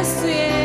Cristo e yeah. É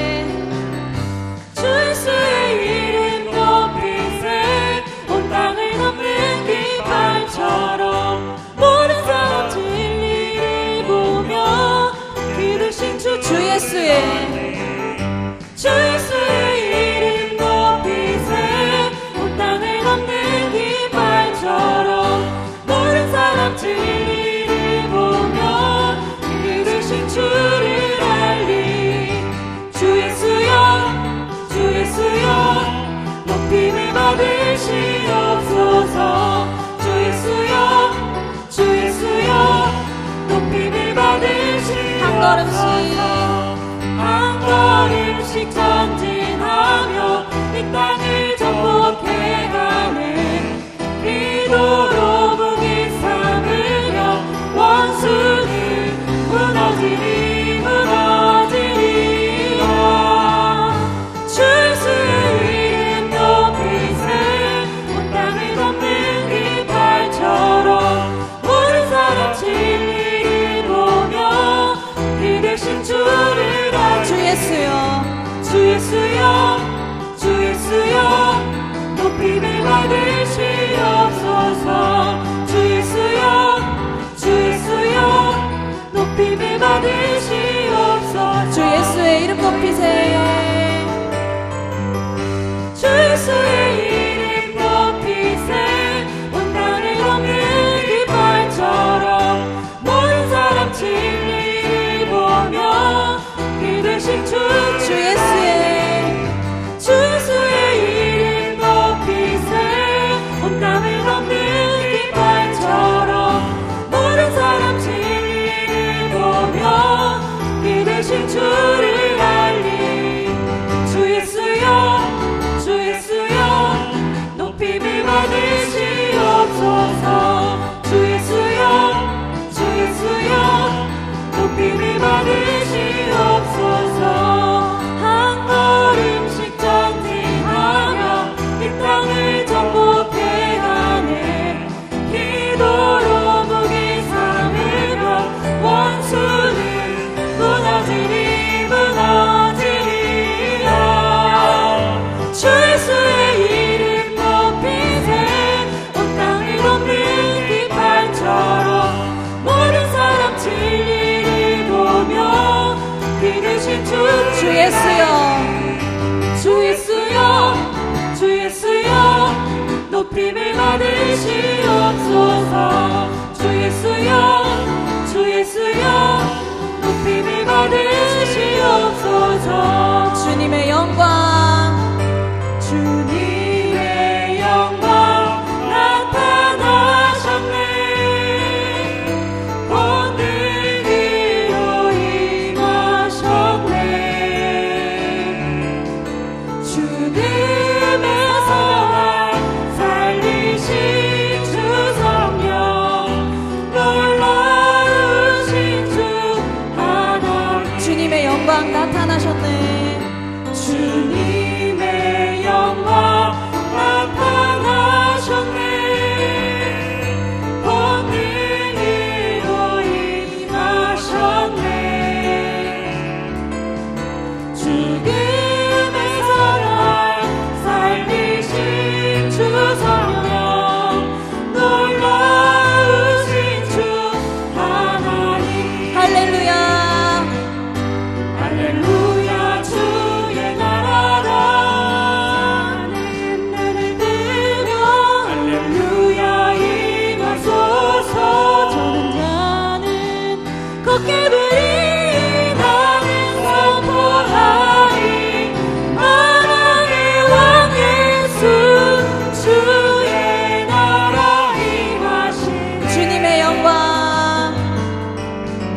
Lord 주 예수여. 주 예수여. 주 예수여. 높임을 받으시옵소서. 주 예수여. 주 예수여. 높임을 받으시옵소서.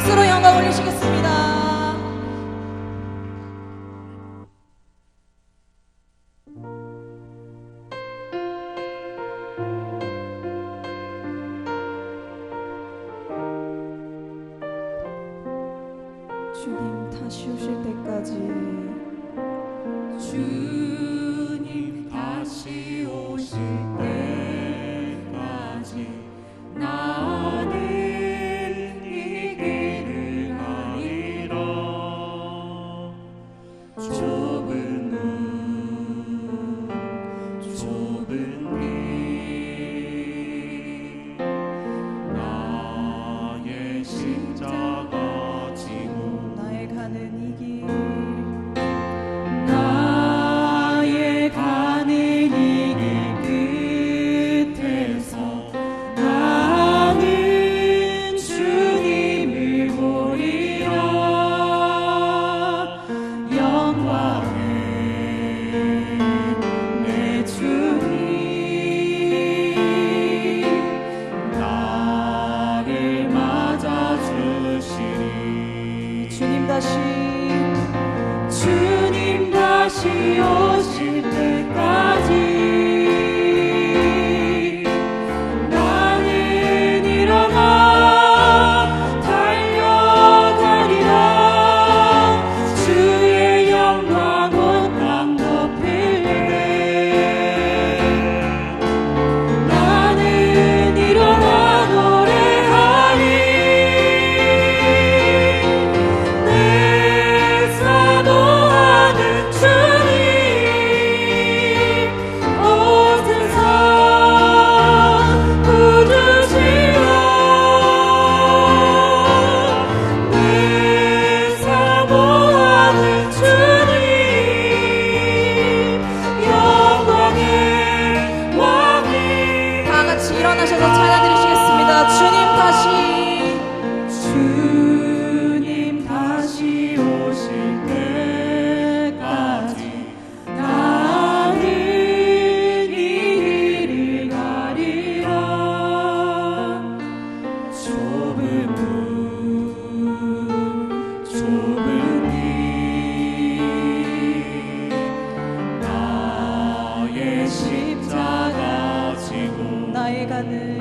박수로 영광 올리시겠습니다. 주님 다시 오실 때까지 주님 다시 오실 주님 다시 오실 때까지 나의 가는